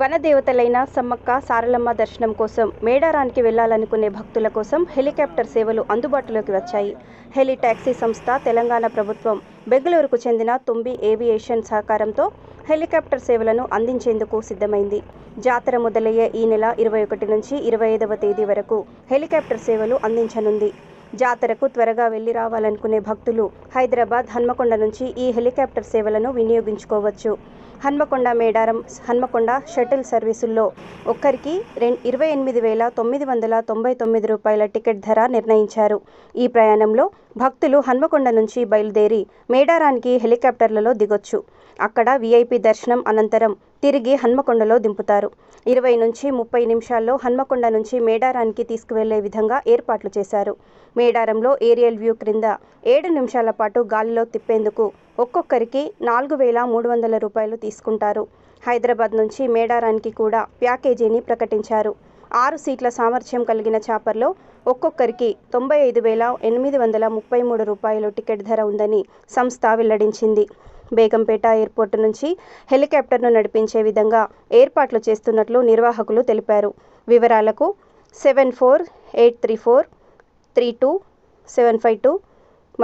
వనదేవతలైన సమ్మక్క సారలమ్మ దర్శనం కోసం మేడారానికి వెళ్ళాలనుకునే భక్తుల కోసం హెలికాప్టర్ సేవలు అందుబాటులోకి వచ్చాయి. హెలి ట్యాక్సీ సంస్థ తెలంగాణ ప్రభుత్వం బెంగళూరుకు చెందిన తుంబి ఏవియేషన్ సహకారంతో హెలికాప్టర్ సేవలను అందించేందుకు సిద్ధమైంది. జాతర మొదలయ్యే ఈ నెల ఇరవై ఒకటి నుంచి ఇరవై ఐదవ తేదీ వరకు హెలికాప్టర్ సేవలు అందించనుంది. జాతరకు త్వరగా వెళ్ళి రావాలనుకునే భక్తులు హైదరాబాద్ హన్మకొండ నుంచి ఈ హెలికాప్టర్ సేవలను వినియోగించుకోవచ్చు. హన్మకొండ మేడారం హన్మకొండ షటిల్ సర్వీసుల్లో ఒక్కరికి రెం ఇరవై ఎనిమిది వేల తొమ్మిది వందల తొంభై తొమ్మిది రూపాయల టికెట్ ధర నిర్ణయించారు. ఈ ప్రయాణంలో భక్తులు హన్మకొండ నుంచి బయలుదేరి మేడారానికి హెలికాప్టర్లలో దిగొచ్చు. అక్కడ వీఐపీ దర్శనం అనంతరం తిరిగి హన్మకొండలో దింపుతారు. ఇరవై నుంచి ముప్పై నిమిషాల్లో హన్మకొండ నుంచి మేడారానికి తీసుకువెళ్ళే విధంగా ఏర్పాట్లు చేశారు. మేడారంలో ఏరియల్ వ్యూ క్రింద ఏడు నిమిషాల పాటు గాలిలో తిప్పేందుకు ఒక్కొక్కరికి నాలుగు వేల మూడు వందల రూపాయలు తీసుకుంటారు. హైదరాబాద్ నుంచి మేడారానికి కూడా ప్యాకేజీని ప్రకటించారు. ఆరు సీట్ల సామర్థ్యం కలిగిన చాపర్లో ఒక్కొక్కరికి తొంభై ఐదు వేల ఎనిమిది వందల ముప్పై మూడు రూపాయలు టికెట్ ధర ఉందని సంస్థ వెల్లడించింది. బేగంపేట ఎయిర్పోర్టు నుంచి హెలికాప్టర్ను నడిపించే విధంగా ఏర్పాట్లు చేస్తున్నట్లు నిర్వాహకులు తెలిపారు. వివరాలకు seven four eight three four three two seven five two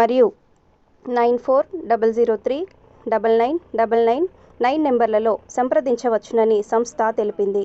మరియు nine four double zero three double nine double nine nine నెంబర్లలో సంప్రదించవచ్చునని సంస్థ తెలిపింది.